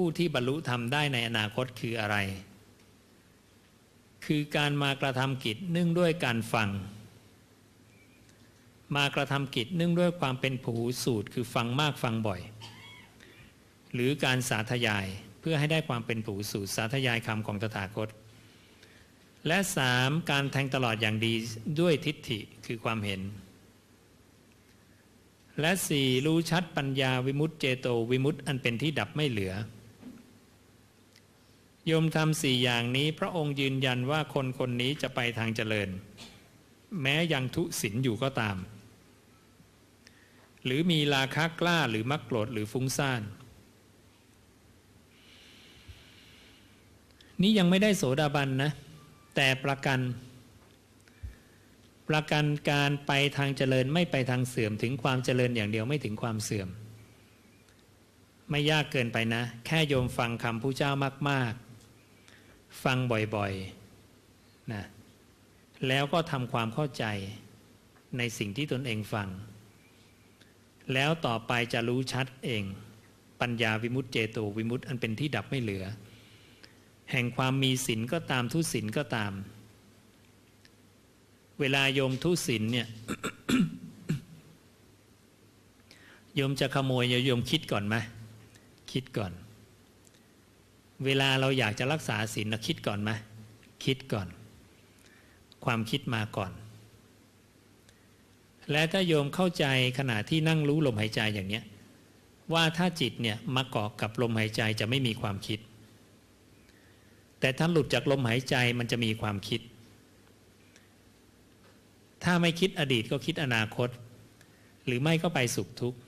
ผู้ที่บรรลุธรรมได้ในอนาคตคืออะไร คือการมากระทำกิจเนื่องด้วยการฟัง มากระทำกิจเนื่องด้วยความเป็นผูสูตร คือฟังมากฟังบ่อย หรือการสาธยายเพื่อให้ได้ความเป็นผูสูตร สาธยายคำของตถาคต และสามการแทงตลอดอย่างดีด้วยทิฏฐิคือความเห็นและสี่รู้ชัดปัญญาวิมุตเจโตวิมุตติอันเป็นที่ดับไม่เหลือ โยมทำสี่อย่างนี้พระองค์ยืนยันว่าคนคนนี้จะไปทางเจริญ แม้ยังทุศินอยู่ก็ตาม หรือมีราคะกล้าหรือมักโกรธหรือฟุ้งซ่าน นี่ยังไม่ได้โสดาบันนะ แต่ประกัน ประกันการไปทางเจริญไม่ไปทางเสื่อมถึงความเจริญอย่างเดียวไม่ถึงความเสื่อม ไม่ยากเกินไปนะ แค่โยมฟังคำผู้เจ้ามากๆ ฟังบ่อยๆนะแล้วก็ทำความเข้าใจในสิ่งที่ตนเองฟัง แล้วต่อไปจะรู้ชัดเอง ปัญญาวิมุตติเจโตวิมุตติอันเป็นที่ดับไม่เหลือ แห่งความมีศีลก็ตามทุศีลก็ตาม เวลาโยมทุศีลเนี่ยโยมจะขโมยโยมคิดก่อนไหมคิดก่อน เวลาเราอยากจะรักษาศีลเราคิดก่อนไหมคิดก่อน ความคิดมาก่อน และถ้าโยมเข้าใจขณะที่นั่งรู้ลมหายใจอย่างเนี้ยว่าถ้าจิตเนี่ยมาเกาะกับลมหายใจจะไม่มีความคิด แต่ถ้าหลุดจากลมหายใจมันจะมีความคิด ถ้าไม่คิดอดีตก็คิดอนาคต หรือไม่ก็ไปสุขทุกข์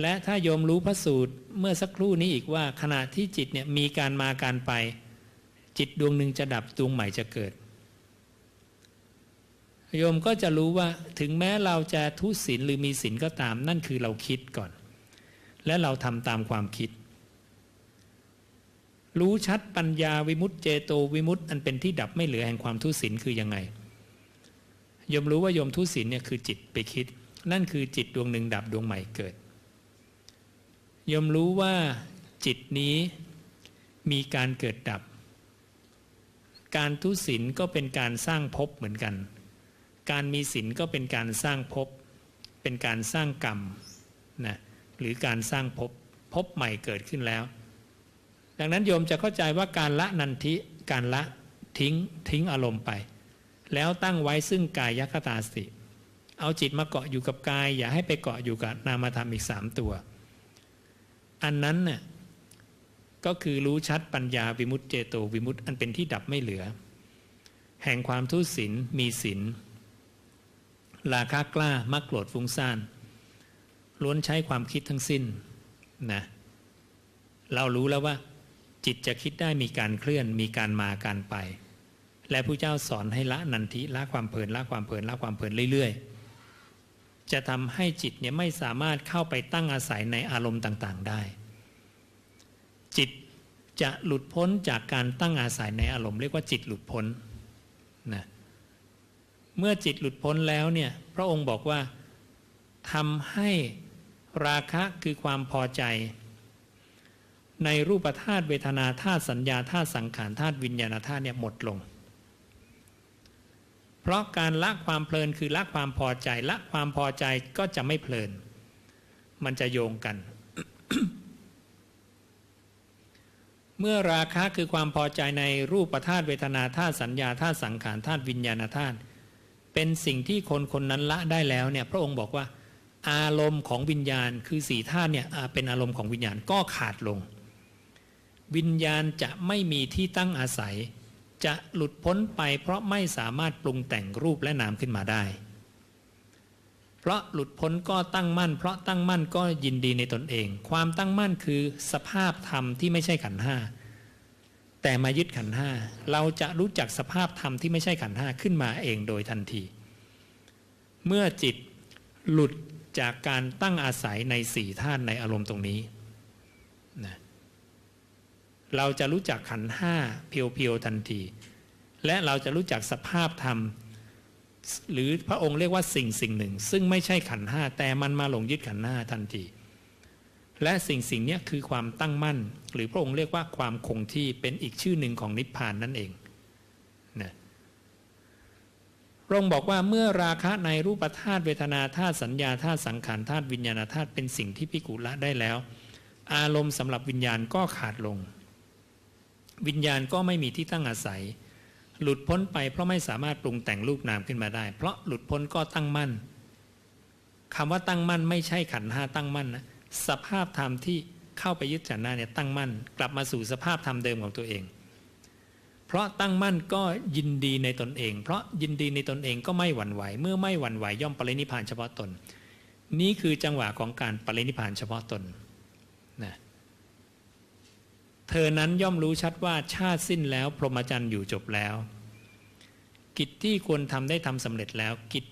และถ้าโยมรู้พระสูตรเมื่อสักครู่นี้อีกว่าขณะที่จิตเนี่ยมีการมาการไป จิตดวงหนึ่งจะดับดวงใหม่จะเกิด โยมก็จะรู้ว่าถึงแม้เราจะทุศีลหรือมีศีลก็ตาม นั่นคือเราคิดก่อน และเราทำตามความคิด รู้ชัดปัญญาวิมุตเจโตวิมุตอันเป็นที่ดับไม่เหลือแห่งความทุศีลคือยังไงโยมรู้ว่าโยมทุศีลเนี่ยคือจิตไปคิด นั่นคือจิตดวงหนึ่งดับดวงใหม่เกิด ยมรู้ว่าจิตนี้มีการเกิดดับ การทุศีลก็เป็นการสร้างภพเหมือนกัน การมีศีลก็เป็นการสร้างภพ เป็นการสร้างกรรมนะหรือการสร้างภพภพใหม่เกิดขึ้นแล้ว ดังนั้นโยมจะเข้าใจว่าการละนันทิการละทิ้งทิ้งอารมณ์ไป แล้วตั้งไว้ซึ่งกายยคตาสติ เอาจิตมาเกาะอยู่กับกาย อย่าให้ไปเกาะอยู่กับนามธรรมอีกสามตัว อันนั้นน่ะก็คือรู้ชัดปัญญาวิมุตเจโตวิมุตอันเป็นที่ดับไม่เหลือ แห่งความทุศีลมีศีลราคะกล้ามักโกรธฟุ้งซ่านล้วนใช้ความคิดทั้งสิ้นนะเรารู้แล้วว่า จิตจะคิดได้มีการเคลื่อนมีการมาการไป และผู้เจ้าสอนให้ละนันทิละความเพลินละความเพลินละความเพลินเรื่อยๆ จะทำให้จิตเนี่ยไม่สามารถเข้าไปตั้งอาศัยในอารมณ์ต่างๆได้ จิตจะหลุดพ้นจากการตั้งอาศัยในอารมณ์เรียกว่าจิตหลุดพ้นนะเมื่อจิตหลุดพ้นแล้วเนี่ยพระองค์บอกว่าทำให้ราคะคือความพอใจ ในรูปธาตุเวทนาธาตุสัญญาธาตุสังขารธาตุวิญญาณธาตุเนี่ยหมดลง ราะการละความเพลินคือละความพอใจละความพอใจก็จะไม่เพลิน มันจะโยงกัน เมื่อราคะคือความพอใจในรูปธาตุเวทนาธาตุสัญญาธาตุสังขารธาตุวิญญาณธาตุเป็นสิ่งที่คนคนนั้นละได้แล้วเนี่ยพระองค์บอกว่า อารมณ์ของวิญญาณคือสี่ธาตุเนี่ยเป็นอารมณ์ของวิญญาณก็ขาดลง วิญญาณจะไม่มีที่ตั้งอาศัย จะหลุดพ้นไปเพราะไม่สามารถปรุงแต่งรูปและนามขึ้นมาได้ เพราะหลุดพ้นก็ตั้งมั่น เพราะตั้งมั่นก็ยินดีในตนเอง ความตั้งมั่นคือสภาพธรรมที่ไม่ใช่ขันห้าแต่มายึดขันห้าเราจะรู้จักสภาพธรรมที่ไม่ใช่ขันห้าขึ้นมาเองโดยทันที เมื่อจิตหลุดจากการตั้งอาศัยในสี่ธาตุในอารมณ์ตรงนี้นะ เราจะรู้จักขันห้าเพียวๆทันที และเราจะรู้จักสภาพธรรม หรือพระองค์เรียกว่าสิ่งสิ่งหนึ่ง ซึ่งไม่ใช่ขันห้าแต่มันมาหลงยึดขันห้าทันที และสิ่งสิ่งนี้คือความตั้งมั่น หรือพระองค์เรียกว่าความคงที่เป็นอีกชื่อหนึ่งของนิพพานนั่นเองนะพระองค์บอกว่าเมื่อราคะในรูปธาตุเวทนาธาตุสัญญาธาตุสังขารธาตุวิญญาณธาตุเป็นสิ่งที่พิกุละได้แล้ว อารมณ์สำหรับวิญญาณก็ขาดลง วิญญาณก็ไม่มีที่ตั้งอาศัย หลุดพ้นไปเพราะไม่สามารถปรุงแต่งรูปนามขึ้นมาได้ เพราะหลุดพ้นก็ตั้งมั่นคำว่าตั้งมั่นไม่ใช่ขันห้าตั้งมั่นนะสภาพธรรมที่เข้าไปยึดฉันหน้าเนี่ยตั้งมั่น กลับมาสู่สภาพธรรมเดิมของตัวเอง เพราะตั้งมั่นก็ยินดีในตนเอง เพราะยินดีในตนเองก็ไม่หวั่นไหว เมื่อไม่หวั่นไหวย่อมปรินิพานเฉพาะตน นี่คือจังหวะของการปรินิพานเฉพาะตน เธอนั้นย่อมรู้ชัดว่าชาติสิ้นแล้ว พรหมจรรย์อยู่จบแล้ว กิจที่ควรทำได้ทำสำเร็จแล้ว กิจ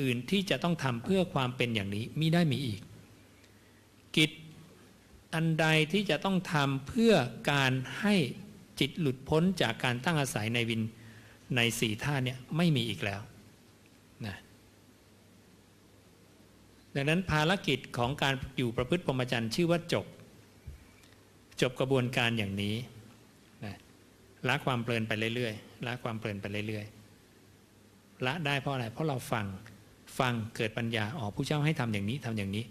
อื่นที่จะต้องทำเพื่อความเป็นอย่างนี้มิได้มีอีก กิจอันใดที่จะต้องทำเพื่อการให้จิตหลุดพ้นจากการตั้งอาศัยในวินในสี่ท่าเนี่ยไม่มีอีกแล้วนะดังนั้นภารกิจของการอยู่ประพฤติพรหมจรรย์ชื่อว่าจบ จบกระบวนการอย่างนี้นะละความเพลินไปเรื่อยๆละความเพลินไปเรื่อยๆละได้เพราะอะไร เพราะเราฟังฟังเกิดปัญญาอ๋อผู้เจ้าให้ทำอย่างนี้ทำอย่างนี้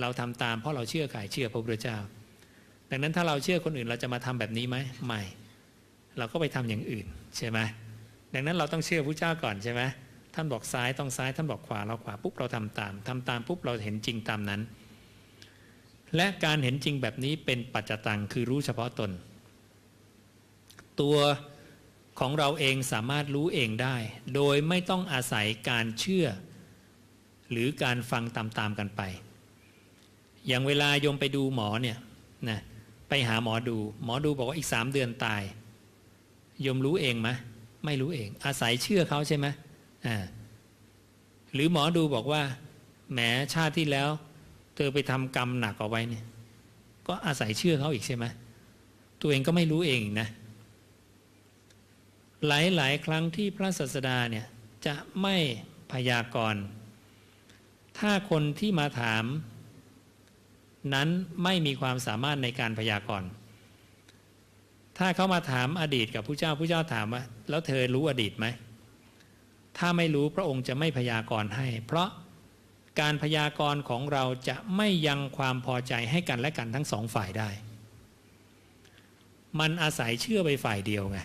เราทำตามเพราะเราเชื่อใครเชื่อพระพุทธเจ้า ดังนั้นถ้าเราเชื่อคนอื่นเราจะมาทำแบบนี้ไหมไม่ เราก็ไปทำอย่างอื่นใช่ไหมดังนั้นเราต้องเชื่อพระเจ้าก่อนใช่ไหมท่านบอกซ้ายต้องซ้ายท่านบอกขวาเราขวาปุ๊บเราทำตามทำตามปุ๊บเราเห็นจริงตามนั้น และการเห็นจริงแบบนี้เป็นปัจจตังคือรู้เฉพาะตน ตัวของเราเองสามารถรู้เองได้ โดยไม่ต้องอาศัยการเชื่อ หรือการฟังตามๆกันไป อย่างเวลาโยมไปดูหมอเนี่ยนะไปหาหมอดู หมอดูบอกว่าอีกสามเดือนตายโยมรู้เองไหมไม่รู้เอง อาศัยเชื่อเขาใช่ไหมอ่าหรือหมอดูบอกว่าแหมชาติที่แล้ว เธอไปทำกรรมหนักเอาไว้เนี่ย ก็อาศัยเชื่อเขาอีกใช่ไหมตัวเองก็ไม่รู้เองนะ หลายๆ ครั้งที่พระศาสดาเนี่ยจะไม่พยากรณ์ ถ้าคนที่มาถาม นั้นไม่มีความสามารถในการพยากรณ์ ถ้าเขามาถามอดีตกับผู้เจ้าผู้เจ้าถามว่า แล้วเธอรู้อดีตไหม ถ้าไม่รู้พระองค์จะไม่พยากรณ์ให้ เพราะ การพยากรณ์ของเราจะไม่ยังความพอใจให้กันและกันทั้งสองฝ่ายได้ มันอาศัยเชื่อไปฝ่ายเดียวไง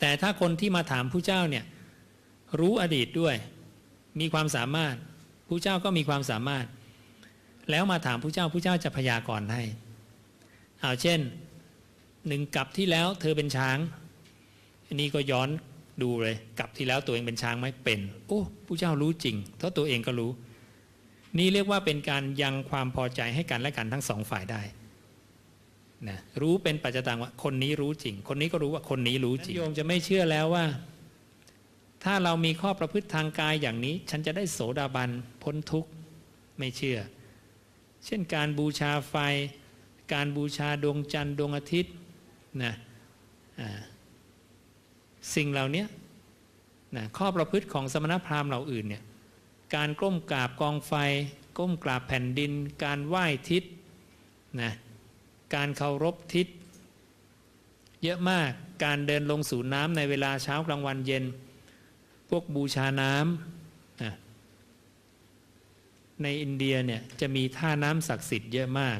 แต่ถ้าคนที่มาถามผู้เจ้าเนี่ยรู้อดีตด้วย มีความสามารถผู้เจ้าก็มีความสามารถ แล้วมาถามผู้เจ้าผู้เจ้าจะพยากรณ์ให้เอาเช่นหนึ่งกับที่แล้วเธอเป็นช้างอันนี้ก็ย้อน ดูเลยกับที่แล้วตัวเองเป็นช้างไหมเป็น โอ้ผู้เจ้ารู้จริงเพราะตัวเองก็รู้ นี่เรียกว่าเป็นการยังความพอใจให้กันและกันทั้งสองฝ่ายได้นะรู้เป็นปัจจตังว่าคนนี้รู้จริง คนนี้ก็รู้ว่าคนนี้รู้จริงโยมจะไม่เชื่อแล้วว่า ถ้าเรามีข้อประพฤติทางกายอย่างนี้ ฉันจะได้โสดาบันพ้นทุกข์ไม่เชื่อ เช่นการบูชาไฟ การบูชาดวงจันทร์ดวงอาทิตย์นะ สิ่งเหล่านี้นะข้อประพฤติของสมณพราหมณ์เหล่าอื่นเนี่ยการก้มกราบกองไฟ ก้มกราบแผ่นดิน การไหว้ทิศนะการเคารพทิศ เยอะมากการเดินลงสู่น้ำในเวลาเช้ากลางวันเย็น พวกบูชาน้ำนะในอินเดียเนี่ยจะมีท่าน้ำศักดิ์สิทธิ์เยอะมาก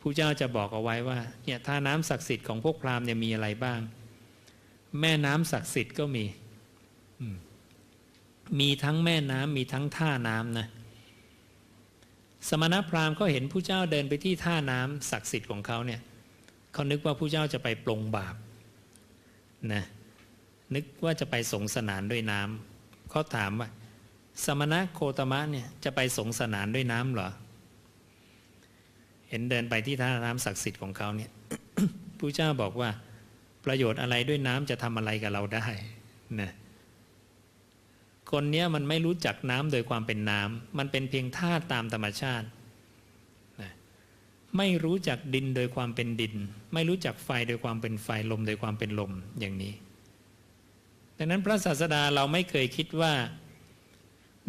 ผู้เจ้าจะบอกเอาไว้ว่าเนี่ยท่าน้ำศักดิ์สิทธิ์ของพวกพราหมณ์เนี่ยมีอะไรบ้าง แม่น้ำศักดิ์สิทธิ์ก็มี มีทั้งแม่น้ำมีทั้งท่าน้ำนะ สมณพราหมณ์เขาเห็นผู้เจ้าเดินไปที่ท่าน้ำศักดิ์สิทธิ์ของเขาเนี่ยเขานึกว่าผู้เจ้าจะไปปลงบาปนะนึกว่าจะไปสงสนานด้วยน้ำเขาถามว่า สมณะโคตมะเนี่ยจะไปสงสนานด้วยน้ำเหรอ เห็นเดินไปที่ท่าน้ำศักดิ์สิทธิ์ของเขาเนี่ยผู้เจ้าบอกว่า ประโยชน์อะไรด้วยน้ำจะทำอะไรกับเราได้นะคนเนี้ยมันไม่รู้จักน้ำโดยความเป็นน้ำมันเป็นเพียงธาตุตามธรรมชาตินะไม่รู้จักดินโดยความเป็นดิน ไม่รู้จักไฟโดยความเป็นไฟลมโดยความเป็นลมอย่างนี้ ดังนั้นพระศาสดาเราไม่เคยคิดว่า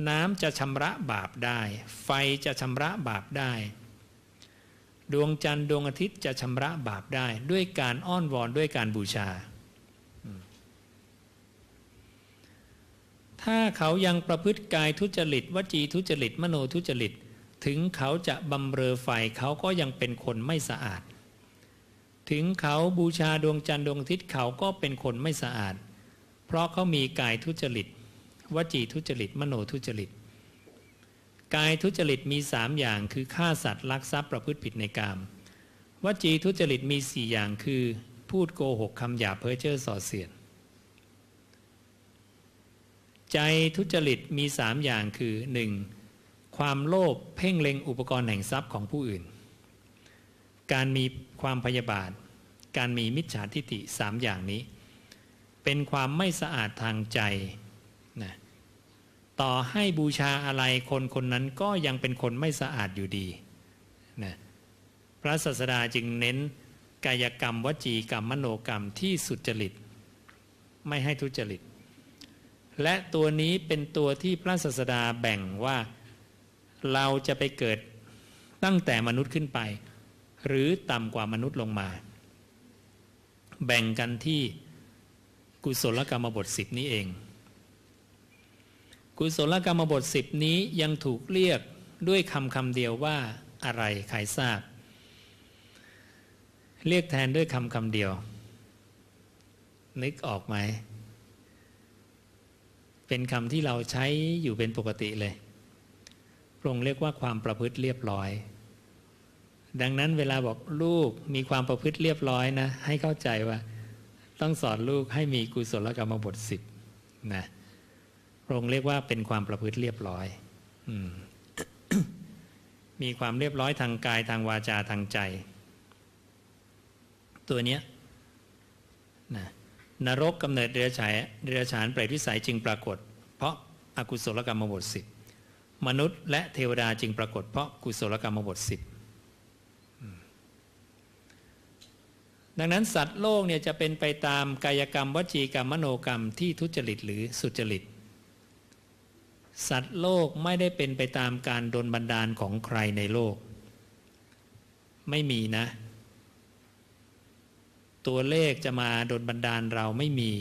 น้ำจะชำระบาปได้ ไฟจะชำระบาปได้ ดวงจันทร์ดวงอาทิตย์จะชำระบาปได้ด้วยการอ้อนวอนด้วยการบูชา ถ้าเขายังประพฤติกายทุจริต วจีทุจริต มโนทุจริต ถึงเขาจะบำเรอไฟเขาก็ยังเป็นคนไม่สะอาด ถึงเขาบูชาดวงจันทร์ดวงอาทิตย์เขาก็เป็นคนไม่สะอาด เพราะเขามีกายทุจริต วจีทุจริต มโนทุจริต กายทุจริตมีสามอย่างคือฆ่าสัตว์ลักทรัพย์ประพฤติผิดในกามวจีทุจริตมีสี่อย่างคือ พูดโกหกคำหยาเพ้อเจ้อส่อเสียดใจทุจริตมีสามอย่างคือหนึ่งความโลภเพ่งเล็งอุปกรณ์แห่งทรัพย์ของผู้อื่น การมีความพยาบาท การมีมิจฉาทิฏฐิสามอย่างนี้ เป็นความไม่สะอาดทางใจ ต่อให้บูชาอะไรคนคนนั้นก็ยังเป็นคนไม่สะอาดอยู่ดีนะพระศาสดาจึงเน้นกายกรรมวจีกรรมมโนกรรมที่สุจริต ไม่ให้ทุจริต และตัวนี้เป็นตัวที่พระศาสดาแบ่งว่าเราจะไปเกิดตั้งแต่มนุษย์ขึ้นไป หรือต่ำกว่ามนุษย์ลงมา แบ่งกันที่กุศลกรรมบทสิบนี้เอง กุศลกรรมบทสิบนี้ยังถูกเรียกด้วยคำคำเดียวว่าอะไรใครทราบ เรียกแทนด้วยคำคำเดียว นึกออกไหม เป็นคำที่เราใช้อยู่เป็นปกติเลยพระองค์เรียกว่าความประพฤติเรียบร้อย ดังนั้นเวลาบอกลูกมีความประพฤติเรียบร้อยนะ ให้เข้าใจว่า ต้องสอนลูกให้มีกุศลกรรมบทสิบนะ ระองค์เรียกว่าเป็นความประพฤติเรียบร้อยอมมีความเรียบร้อยทางกายทางวาจาทางใจ ตัวเนี้ยนะนรกกำเนิดเดรัจฉานเดรัจฉานเปรตวิสัยจึงปรากฏ เพราะอากุศลกรรมบทสิบมนุษย์และเทวดาจึงปรากฏ เพราะกุศลกรรมบทสิบดังนั้นสัตว์โลกเนี่ยจะเป็นไปตามกายกรรมวจีกรรมมโนกรรมที่ทุจริตหรือสุจริต สัตว์โลกไม่ได้เป็นไปตามการดลบันดาลของใครในโลก ไม่มีนะ ตัวเลขจะมาดลบันดาลเราไม่มี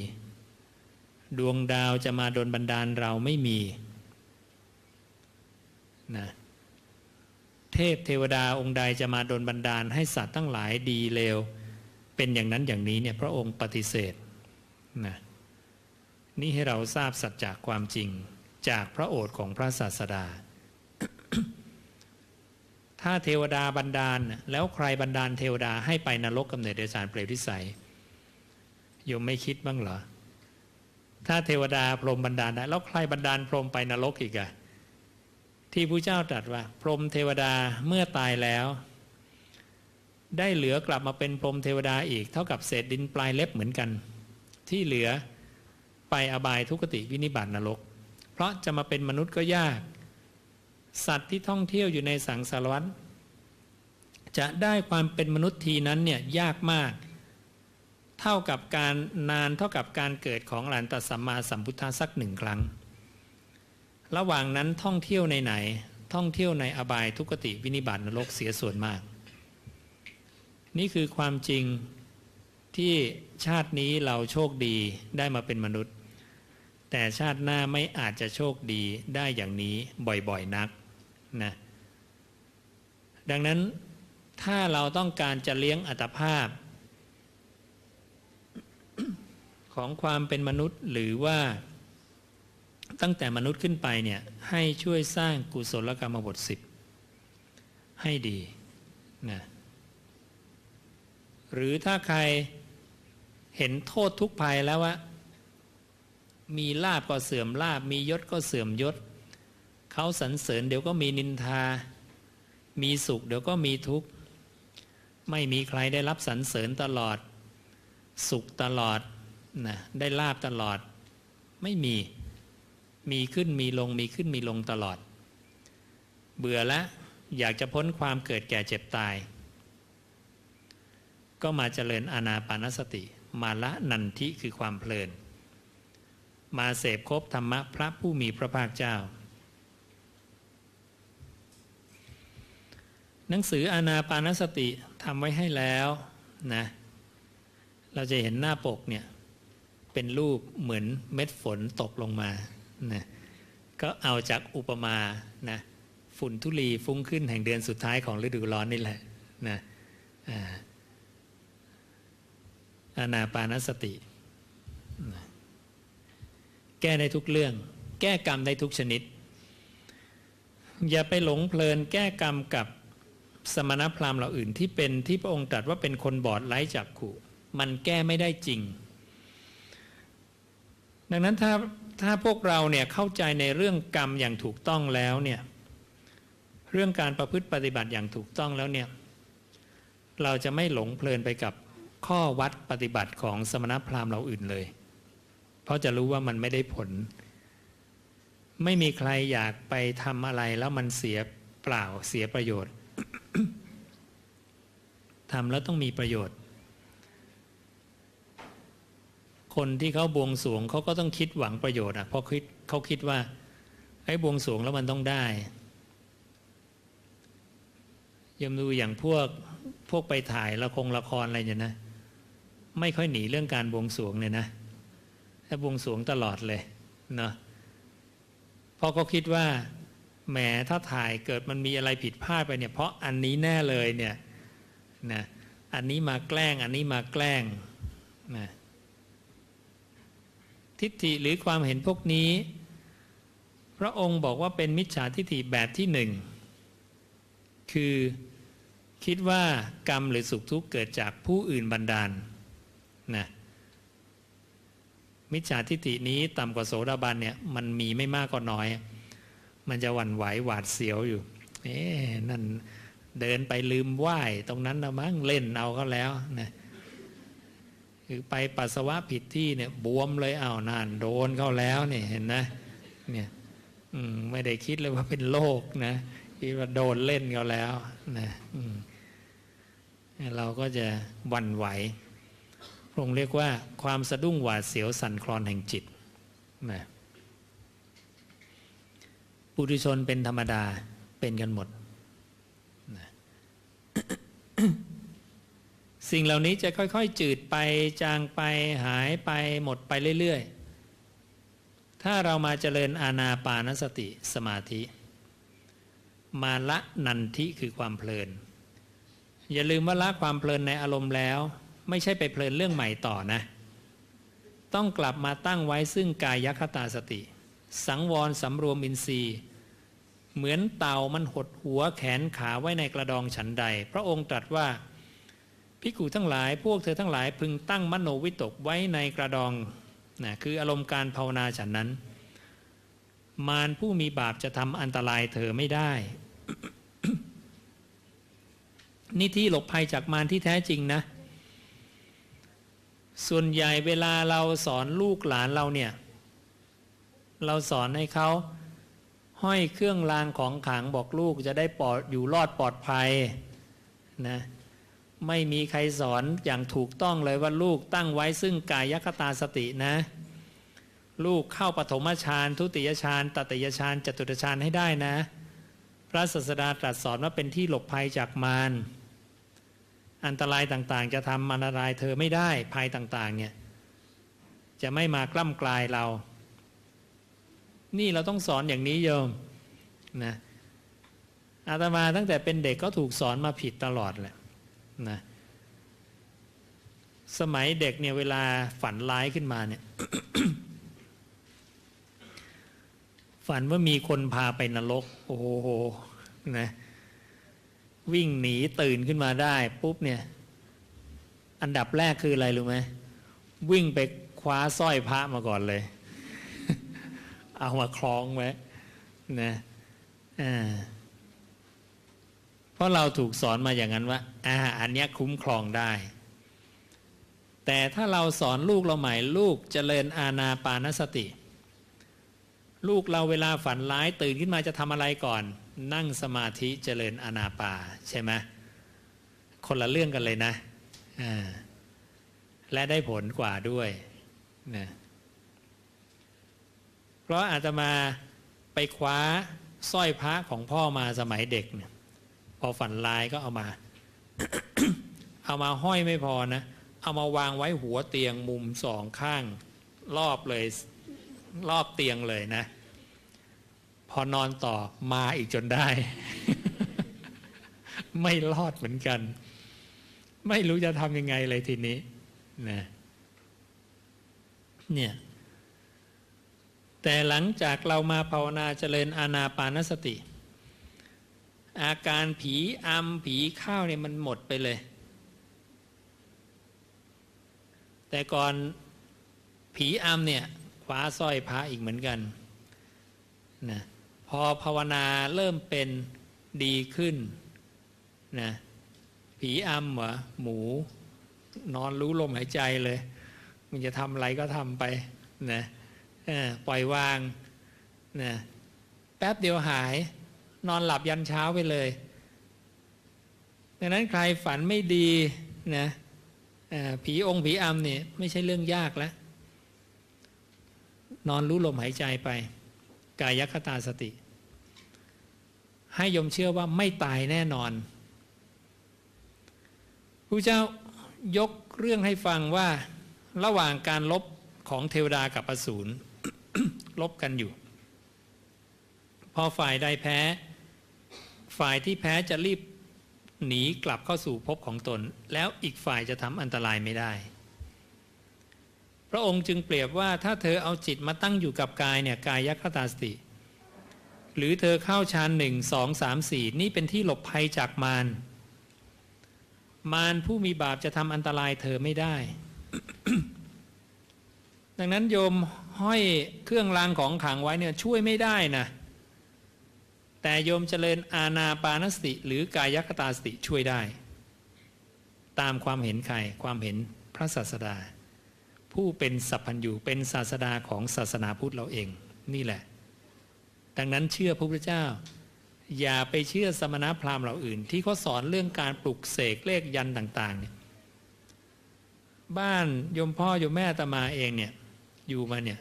ดวงดาวจะมาดลบันดาลเราไม่มีนะเทพเทวดาองค์ใดจะมาดลบันดาลให้สัตว์ทั้งหลายดีเลวเป็นอย่างนั้นอย่างนี้เนี่ยพระองค์ปฏิเสธนะนี่ให้เราทราบสัจจากความจริง จากพระโอษฐ์ของพระศาสดา ถ้าเทวดาบันดาล แล้วใครบันดาลเทวดาให้ไปนรกกำเนิดเดชานเปรตวิสัยโยมไม่คิดบ้างเหรอ ถ้าเทวดาพรหมบันดาลได้แล้วใครบันดาลพรหมไปนรกอีกอะที่พระเจ้าตรัสว่า พรหมเทวดาเมื่อตายแล้ว ได้เหลือกลับมาเป็นพรหมเทวดาอีก เท่ากับเศษดินปลายเล็บเหมือนกัน ที่เหลือไปอบายทุกติวินิบาตนรก ราะจะมาเป็นมนุษย์ก็ยาก สัตว์ที่ท่องเที่ยวอยู่ในสังสารวัฏจะได้ความเป็นมนุษย์ทีนั้นเนี่ยยากมาก เท่ากับการนานเท่ากับการเกิดของหลานตัสัมมาสัมพุทธะสักหนึ่งครั้ง ระหว่างนั้นท่องเที่ยวในไหน ท่องเที่ยวในอบายทุกติวินิบาตนรกเสียส่วนมาก นี่คือความจริงที่ชาตินี้เราโชคดีได้มาเป็นมนุษย์ แต่ชาติหน้าไม่อาจจะโชคดีได้อย่างนี้บ่อยๆนักนะดังนั้นถ้าเราต้องการจะเลี้ยงอัตภาพ ของความเป็นมนุษย์หรือว่า ตั้งแต่มนุษย์ขึ้นไปเนี่ยให้ช่วยสร้างกุศลกรรมบทสิบให้ดีนะหรือถ้าใครเห็นโทษทุกภัยแล้วว่า มีลาบก็เสื่อมลาบ มียศก็เสื่อมยศ เขาสรรเสริญเดี๋ยวก็มีนินทา มีสุขเดี๋ยวก็มีทุกข์ ไม่มีใครได้รับสรรเสริญตลอด สุขตลอดนะได้ลาบตลอด ไม่มี มีขึ้นมีลง มีขึ้นมีลงตลอด เบื่อแล้วอยากจะพ้นความเกิดแก่เจ็บตาย ก็มาเจริญอานาปานสติ มาละนันทิคือความเพลิน มาเสพครบธรรมะพระผู้มีพระภาคเจ้า หนังสืออนาปานสติทำไว้ให้แล้วนะเราจะเห็นหน้าปกเนี่ยเป็นรูปเหมือนเม็ดฝนตกลงมานะก็เอาจากอุปมานะฝุ่นทุลีฟุ้งขึ้นแห่งเดือนสุดท้ายของฤดูร้อนนี่แหละนะอานาปานสติ แก้ได้ทุกเรื่อง แก้กรรมได้ทุกชนิด อย่าไปหลงเพลินแก้กรรมกับสมณพราหมณ์เหล่าอื่นที่เป็นที่พระองค์ตรัสว่าเป็นคนบอดไร้จักขุมันแก้ไม่ได้จริง ดังนั้นถ้าถ้าพวกเราเนี่ยเข้าใจในเรื่องกรรมอย่างถูกต้องแล้วเนี่ยเรื่องการประพฤติปฏิบัติอย่างถูกต้องแล้วเนี่ยเราจะไม่หลงเพลินไปกับข้อวัดปฏิบัติของสมณพราหมณ์เราอื่นเลย ราะจะรู้ว่ามันไม่ได้ผล ไม่มีใครอยากไปทำอะไรแล้วมันเสียเปล่าเสียประโยชน์ทำแล้วต้องมีประโยชน์ คนที่เขาบวงสรวงเขาก็ต้องคิดหวังประโยชน์อะเพราะคิดเขาคิดว่าไอ้บวงสรวงแล้วมันต้องได้ยมดูอย่างพวกพวกไปถ่ายละครละครอะไรเนี่ยนะ ไม่ค่อยหนีเรื่องการบวงสรวงเนี่ยนะ ถ้าบวงสวงตลอดเลยเนาะเพราะเขาคิดว่าแหมถ้าถ่ายเกิดมันมีอะไรผิดพลาดไปเนี่ยเพราะอันนี้แน่เลยเนี่ยนะอันนี้มาแกล้งอันนี้มาแกล้งนะทิฏฐิหรือความเห็นพวกนี้ พระองค์บอกว่าเป็นมิจฉาทิฏฐิแบบที่หนึ่งคือคิดว่ากรรมหรือสุขทุกข์เกิดจากผู้อื่นบันดาลนะ มิจฉาทิฏฐินี้ต่ำกว่าโสดาบันเนี่ยมันมีไม่มากก็น้อย มันจะหวั่นไหวหวาดเสียวอยู่ เอ๊นั่นเดินไปลืมไหว้ตรงนั้นนะมั้งเล่นเอาก็แล้วนะคือไปปัสสาวะผิดที่เนี่ยบวมเลยเอานานโดนเข้าแล้วเนี่ยเห็นนะเนี่ยไม่ได้คิดเลยว่าเป็นโรคนะคิดว่าโดนเล่นเขาแล้วนะเราก็จะวันไหว องค์เรียกว่าความสะดุ้งหวาดเสียวสั่นคลอนแห่งจิตนะปุถุชนเป็นธรรมดาเป็นกันหมดนะสิ่งเหล่านี้จะค่อยๆ จืดไปจางไปหายไปหมดไปเรื่อยๆ ถ้าเรามาเจริญอาณาปานสติสมาธิ มาละนันทิคือความเพลิน อย่าลืมว่าละความเพลินในอารมณ์แล้ว ไม่ใช่ไปเพลินเรื่องใหม่ต่อนะ ต้องกลับมาตั้งไว้ซึ่งกายคตาสติ สังวรสำรวมอินทรีย์ เหมือนเต่ามันหดหัวแขนขาไว้ในกระดองฉันใด พระองค์ตรัสว่าพิกูทั้งหลายพวกเธอทั้งหลายพึงตั้งมโนวิตกไว้ในกระดองนะคืออารมณ์การภาวนาฉันนั้น มารผู้มีบาปจะทำอันตรายเธอไม่ได้ นี่ที่หลบภัยจากมารที่แท้จริงนะ ส่วนใหญ่เวลาเราสอนลูกหลานเราเนี่ย เราสอนให้เขาห้อยเครื่องรางของขลังบอกลูกจะได้ปลอดอยู่รอดปลอดภัยนะไม่มีใครสอนอย่างถูกต้องเลยว่าลูกตั้งไว้ซึ่งกายคตาสตินะ ลูกเข้าปฐมฌานทุติยฌานตติยฌานจตุตฌานให้ได้นะ พระศาสดาตรัสสอนว่าเป็นที่หลบภัยจากมาร อันตรายต่างๆ จะทำอันตรายเธอไม่ได้ภัยต่างๆเนี่ยจะไม่มากล้ำกลายเรา นี่เราต้องสอนอย่างนี้โยมนะอาตมาตั้งแต่เป็นเด็กก็ถูกสอนมาผิดตลอดแหละนะสมัยเด็กเนี่ยเวลาฝันร้ายขึ้นมาเนี่ยฝันว่ามีคนพาไปนรก โอ้โหนะ วิ่งหนีตื่นขึ้นมาได้ ปุ๊บเนี่ย อันดับแรกคืออะไรรู้ไหมวิ่งไปคว้าสร้อยพระมาก่อนเลย เอามาคล้องไว้นะอ่าเพราะเราถูกสอนมาอย่างนั้นว่าอ่าอันนี้คุ้มครองได้ แต่ถ้าเราสอนลูกเราใหม่ลูกเจริญอาณาปานสติ ลูกเราเวลาฝันร้ายตื่นขึ้นมาจะทำอะไรก่อน นั่งสมาธิเจริญอาณาปาใช่ไหมคนละเรื่องกันเลยนะและได้ผลกว่าด้วยนะเพราะอาจจะมาไปคว้าสร้อยพระของพ่อมาสมัยเด็กเนี่ยพอฝันลายก็เอามา เอามาห้อยไม่พอนะ เอามาวางไว้หัวเตียงมุมสองข้าง รอบเลย รอบเตียงเลยนะ พอนอนต่อมาอีกจนได้ ไม่รอดเหมือนกัน ไม่รู้จะทำยังไงเลยทีนี้นะเนี่ยแต่หลังจากเรามาภาวนาเจริญอาณาปานสติ อาการผีอำผีข้าวเนี่ยมันหมดไปเลย แต่ก่อนผีอำเนี่ยคว้าสร้อยพระอีกเหมือนกันนะ พอภาวนาเริ่มเป็นดีขึ้นนะผีอำเหรอหมู นอนรู้ลมหายใจเลยมันจะทำอะไรก็ทำไปนะปล่อยวางนะแป๊บเดียวหาย นอนหลับยันเช้าไปเลยดังนั้นใครฝันไม่ดีนะผีองค์ผีอำเนี่ยไม่ใช่เรื่องยากแล้ว นอนรู้ลมหายใจไป กายคตาสติ ให้ยมเชื่อว่าไม่ตายแน่นอนพระเจ้ายกเรื่องให้ฟังว่าระหว่างการลบของเทวดากับอสูรลบกันอยู่ พอฝ่ายใดแพ้ ฝ่ายที่แพ้จะรีบหนีกลับเข้าสู่ภพของตน แล้วอีกฝ่ายจะทำอันตรายไม่ได้ พระองค์จึงเปรียบว่าถ้าเธอเอาจิตมาตั้งอยู่กับกายเนี่ยกายยัคตาสติ หรือเธอเข้าฌานหนึ่งสองสามสี่นี่เป็นที่หลบภัยจากมารมารผู้มีบาปจะทำอันตรายเธอไม่ได้ ดังนั้นโยมห้อยเครื่องรางของขังไว้เนี่ยช่วยไม่ได้นะแต่โยมเจริญอาณาปานสติ หรือกายคตาสติช่วยได้ ตามความเห็นใครความเห็นพระศาสดา ผู้เป็นสัพพัญญูเป็นศาสดาของศาสนาพุทธเราเองนี่แหละ ดังนั้นเชื่อพระพุทธเจ้า อย่าไปเชื่อสมณพราหมณ์เหล่าอื่น ที่เขาสอนเรื่องการปลุกเสกเลขยันต่างๆเนี่ยบ้านโยมพ่อโยมแม่ตมาเองเนี่ยอยู่มาเนี่ย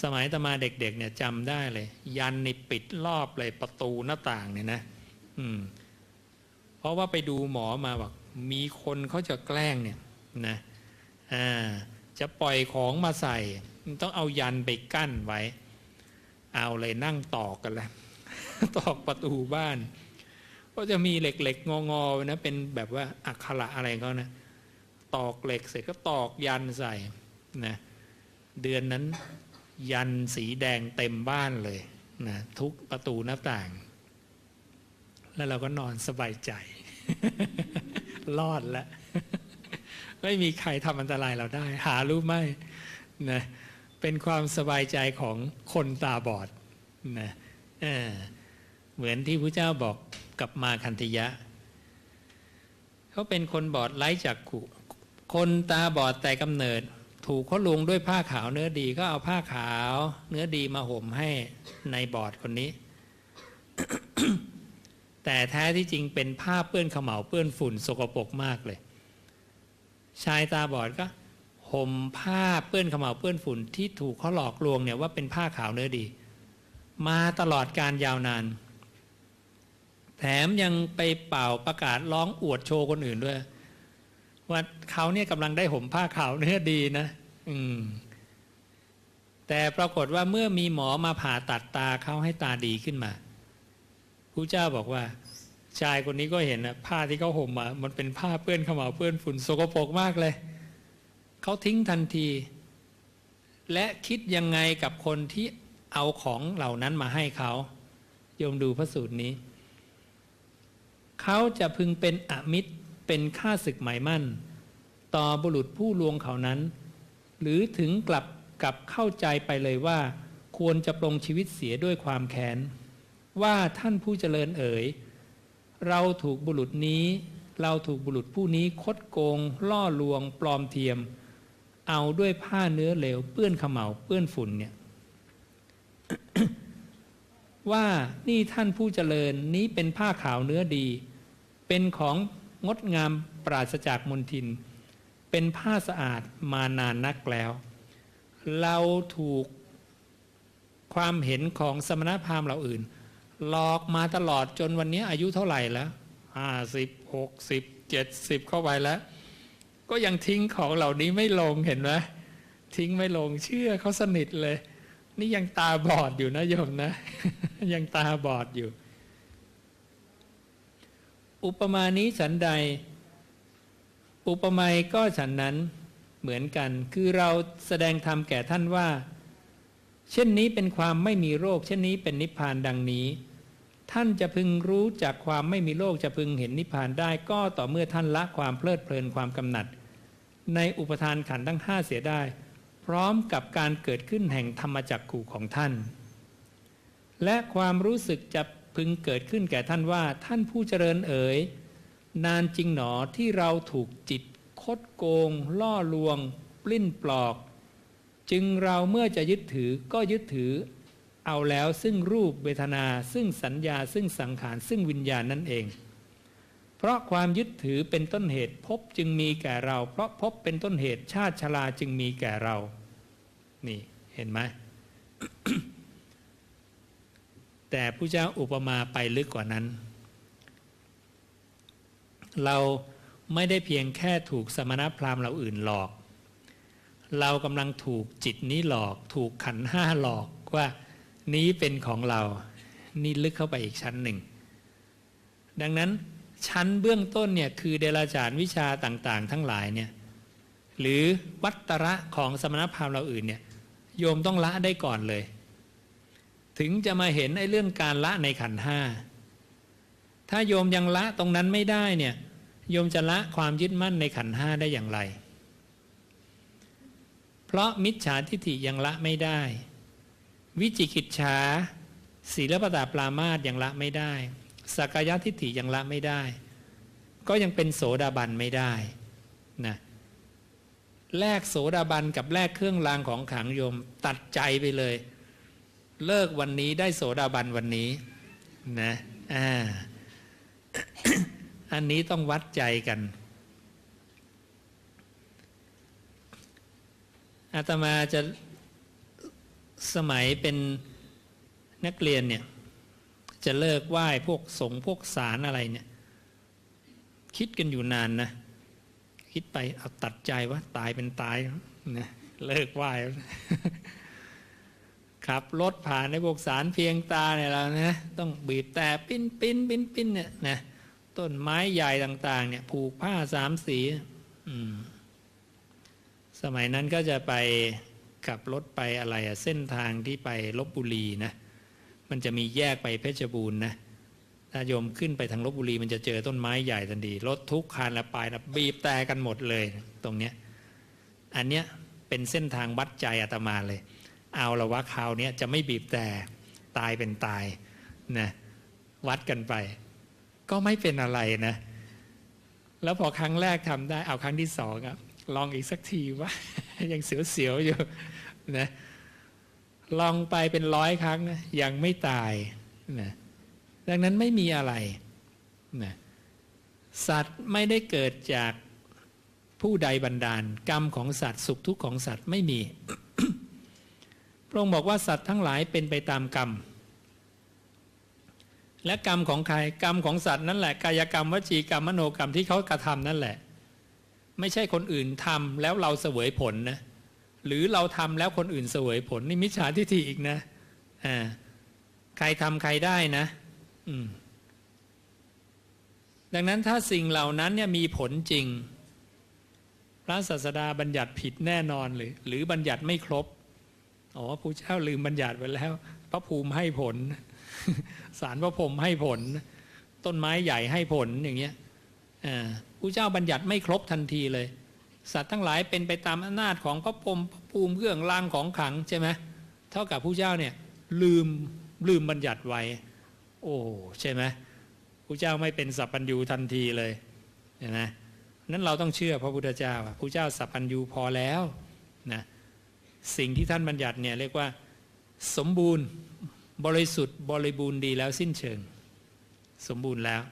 สมัยตมาเด็กๆเนี่ยจำได้เลย ยันนี่ปิดรอบเลยประตูหน้าต่างเนี่ยนะอืมเพราะว่าไปดูหมอมาบอกมีคนเขาจะแกล้งเนี่ยนะอ่า จะปล่อยของมาใส่ต้องเอายันไปกั้นไว้ เอาเลยนั่งตอกกันแล้วตอกประตูบ้าน ก็จะมีเหล็กๆ งอๆนะเป็นแบบว่าอักขระอะไรเขานะตอกเหล็กเสร็จก็ตอกยันใส่นะเดือนนั้น ยันสีแดงเต็มบ้านเลยนะทุกประตูหน้าต่าง แล้วเราก็นอนสบายใจ รอดแล้ว ไม่มีใครทำอันตรายเราได้ หารู้ไหมนะเป็นความสบายใจของคนตาบอดนะเเหมือนที่พระเจ้าบอกกับมาคันธยะ เขาเป็นคนบอดไร้จักขุ คนตาบอดแต่กำเนิด ถูกเขาลุงด้วยผ้าขาวเนื้อดีก็เอาผ้าขาว เนื้อดีมาห่มให้ในบอดคนนี้ แต่แท้ที่จริงเป็นผ้าเปื้อนขมเหลาเปื้อนฝุ่นสกปรกมากเลย ชายตาบอดก็ห่มผ้าเปื้อนขมเหลาเปื้อนฝุ่นที่ถูกเขาหลอกลวงเนี่ยว่าเป็นผ้าขาวเนื้อดี มาตลอดการยาวนาน แถมยังไปเป่าประกาศร้องอวดโชว์คนอื่นด้วย ว่าเขาเนี่ยกำลังได้ห่มผ้าขาวเนื้อดีนะ อืม แต่ปรากฏว่าเมื่อมีหมอมาผ่าตัดตาเขาให้ตาดีขึ้นมาพระเจ้าบอกว่า ชายคนนี้ก็เห็นนะผ้าที่เขาห่มมามันเป็นผ้าเปื้อนขมาเปื้อนฝุ่นสกปรกมากเลย เขาทิ้งทันที และคิดยังไงกับคนที่เอาของเหล่านั้นมาให้เขาโยมดูพระสูตรนี้ เขาจะพึงเป็นอมิตรเป็นค่าศึกหมายมั่น ต่อบุรุษผู้ลวงเขานั้น หรือถึงกลับกับเข้าใจไปเลยว่า ควรจะปรงชีวิตเสียด้วยความแค้นว่าท่านผู้เจริญเอ๋ย เราถูกบุรุษนี้ เราถูกบุรุษผู้นี้คดโกง ล่อลวง ปลอมเทียม เอาด้วยผ้าเนื้อเหลว เปื้อนขมเหลาเปื้อนฝุ่นเนี่ยว่านี่ท่านผู้เจริญนี้เป็นผ้าขาวเนื้อดี เป็นของงดงามปราศจากมลทิน เป็นผ้าสะอาดมานานนักแล้ว เราถูกความเห็นของสมณพราหมณ์เราอื่น หลอกมาตลอดจนวันนี้อายุเท่าไหร่แล้วห้าสิบหกสิบเจ็ดสิบเข้าไปแล้ว ก็ยังทิ้งของเหล่านี้ไม่ลงเห็นไหมทิ้งไม่ลงเชื่อเขาสนิทเลย นี่ยังตาบอดอยู่นะโยมนะ ยังตาบอดอยู่ อุปมานี้ฉันใด อุปมยก็ฉันนั้นเหมือนกัน คือเราแสดงธรรมแก่ท่านว่า เช่นนี้เป็นความไม่มีโรค เช่นนี้เป็นนิพพานดังนี้ ท่านจะพึงรู้จากความไม่มีโรคจะพึงเห็นนิพพานได้ก็ต่อเมื่อท่านละความเพลิดเพลินความกำหนัด ในอุปทานขันธ์ทั้งห้าเสียได้ พร้อมกับการเกิดขึ้นแห่งธรรมจักขู่ของท่าน และความรู้สึกจะพึงเกิดขึ้นแก่ท่านว่าท่านผู้เจริญเอ๋ยนานจริงหนอที่เราถูกจิตคดโกง ล่อลวง ปลิ้นปลอก จึงเราเมื่อจะยึดถือก็ยึดถือ เอาแล้วซึ่งรูปเวทนา ซึ่งสัญญาซึ่งสังขารซึ่งวิญญาณนั่นเอง เพราะความยึดถือเป็นต้นเหตุพบจึงมีแก่เรา เพราะพบเป็นต้นเหตุชาติชราจึงมีแก่เรา นี่เห็นไหมแต่ผู้เจ้าอุปมาไปลึกกว่านั้น เราไม่ได้เพียงแค่ถูกสมณพราหมณ์เราอื่นหลอก เรากำลังถูกจิตนี้หลอก ถูกขันห้าหลอกว่า นี้เป็นของเรา นี่ลึกเข้าไปอีกชั้นหนึ่ง ดังนั้นชั้นเบื้องต้นเนี่ยคือเดลจารวิชาต่างๆ ทั้งหลายเนี่ยหรือวัตระของสมณพราหมณ์เราอื่นเนี่ยโยมต้องละได้ก่อนเลย ถึงจะมาเห็นไอ้เรื่องการละในขันธ์ห้าถ้าโยมยังละตรงนั้นไม่ได้เนี่ยโยมจะละความยึดมั่นในขันธ์ห้าได้อย่างไร เพราะมิจฉาทิฏฐิยังละไม่ได้ วิจิกิจฉาศีลปตาปรามาตยังละไม่ได้สักกายทิฏฐิยังละไม่ได้ ก็ยังเป็นโสดาบันไม่ได้นะแลกโสดาบันกับแลกเครื่องรางของขังโยมตัดใจไปเลย เลิกวันนี้ได้โสดาบันวันนี้นะอ่าอันนี้ต้องวัดใจกันอาตมาจะ สมัยเป็นนักเรียนเนี่ย จะเลิกไหว้พวกสงพวกสารอะไรเนี่ย คิดกันอยู่นานนะ คิดไปเอาตัดใจว่าตายเป็นตายนะเลิกไหว้ขับรถผ่านในพวกสารเพียงตาเนี่ยเรานะต้องบีบแต่ปิ้นปิ้นปิ้นปิ้นเนี่ยนะต้นไม้ใหญ่ต่าง ๆ เนี่ย ผูกผ้าสามสีมสมัยนั้นก็จะไป ขับรถไปอะไรอะเส้นทางที่ไปลบบุรีนะ มันจะมีแยกไปเพชรบูรณ์นะถ้าโยมขึ้นไปทางลบบุรีมันจะเจอต้นไม้ใหญ่ทันทีรถทุกคันละไปนะบีบแต่กันหมดเลยตรงเนี้ยอันเนี้ยเป็นเส้นทางวัดใจอาตมาเลย เอาละว่าคราวนี้จะไม่บีบแต่ตายเป็นตายนะวัดกันไป ก็ไม่เป็นอะไรนะ แล้วพอครั้งแรกทำได้ เอาครั้งที่สองอะลองอีกสักทีว่ายังเสียวๆอยู่ นะลองไปเป็นร้อยครั้งนะยังไม่ตายนะดังนั้นไม่มีอะไรนะสัตว์ไม่ได้เกิดจากผู้ใดบันดาล กรรมของสัตว์สุขทุกข์ของสัตว์ไม่มี พระองค์บอกว่าสัตว์ทั้งหลายเป็นไปตามกรรม และกรรมของใครกรรมของสัตว์นั่นแหละกายกรรมวจีกรรมมโนกรรมที่เขากระทำนั่นแหละ ไม่ใช่คนอื่นทำแล้วเราเสวยผลนะ หรือเราทำแล้วคนอื่นเสวยผลนี่มิจฉาทิฏฐิอีกนะอ่าใครทำใครได้นะ อืมดังนั้นถ้าสิ่งเหล่านั้นเนี่ยมีผลจริง พระศาสดาบัญญัติผิดแน่นอนหรือ หรือบัญญัติไม่ครบอ๋อพระเจ้าลืมบัญญัติไว้แล้ว พระภูมิให้ผล สารพระพรมให้ผล ต้นไม้ใหญ่ให้ผลอย่างเงี้ยพระเจ้าบัญญัติไม่ครบทันทีเลย สัตว์ทั้งหลายเป็นไปตามอำนาจของพระพรมพระภูมิเครื่องรางของขังใช่ไหมเท่ากับพระเจ้าเนี่ยลืมลืมบัญญัติไว้ โอ้ใช่ไหมพระเจ้าไม่เป็นสัพพัญญูทันทีเลยเห็นไหมนั้นเราต้องเชื่อพระพุทธเจ้าพระเจ้าสัพพัญญูพอแล้วนะสิ่งที่ท่านบัญญัติเนี่ยเรียกว่าสมบูรณ์บริสุทธิ์บริบูรณ์ดีแล้วสิ้นเชิง สมบูรณ์แล้ว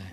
นะ